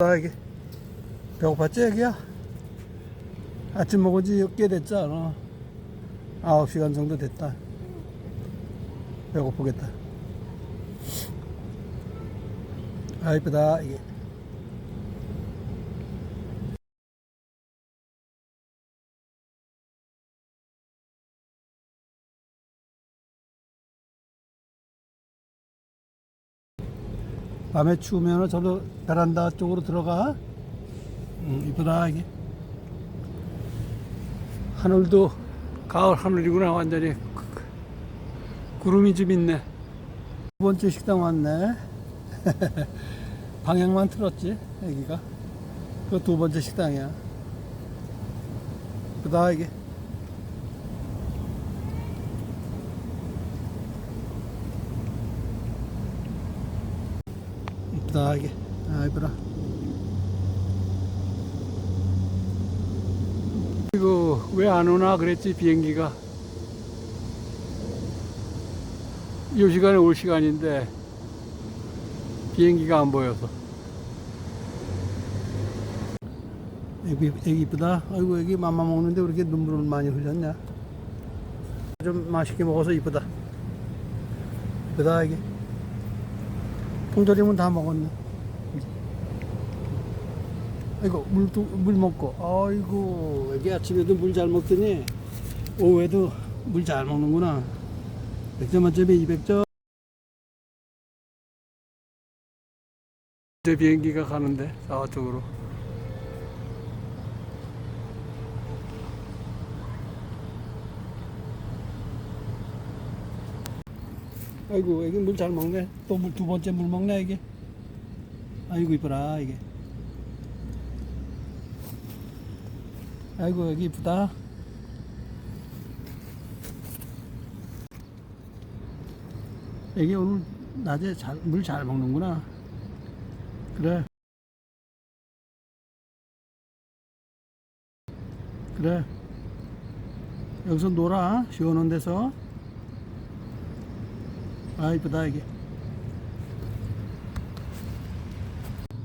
아 이게 배고팠지 애기야? 아침 먹은 지꽤 됐잖아? 9시간 정도 됐다. 배고프겠다. 아 이쁘다 이게 밤에 추우면 저도 베란다 쪽으로 들어가. 음, 이쁘다 이게. 하늘도 가을 하늘이구나 완전히. 구름이 좀 있네. 두 번째 식당 왔네. 방향만 틀었지 여기가. 그 두 번째 식당이야. 이쁘다 이게 이쁘다 이게. 아 이쁘다 이거 왜 안 오나 그랬지 비행기가? 이 시간에 올 시간인데 비행기가 안 보여서. 애기, 애기 이쁘다? 아이고 애기 맘마 먹는데 왜 이렇게 눈물을 많이 흘렸냐? 좀 맛있게 먹어서 이쁘다. 이쁘다 이게 통조림은 다 먹었네. 아이고 물도 물 먹고. 아이고 애기 아침에도 물 잘 먹더니 오후에도 물 잘 먹는구나. 100점 만점에 200점. 제 비행기가 가는데 저쪽으로 아이고 애기 물 잘 먹네. 또 물 두 번째 물 먹네 이게. 아이고 이뻐라 이게. 아이고 여기 이쁘다. 애기 오늘 낮에 물 잘 먹는구나. 그래. 그래. 여기서 놀아 시원한 데서 아 이쁘다 이게.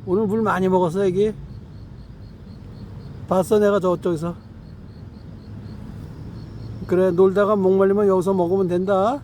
오늘 물 많이 먹었어 애기? 봤어 내가 저쪽에서? 그래 놀다가 목 말리면 여기서 먹으면 된다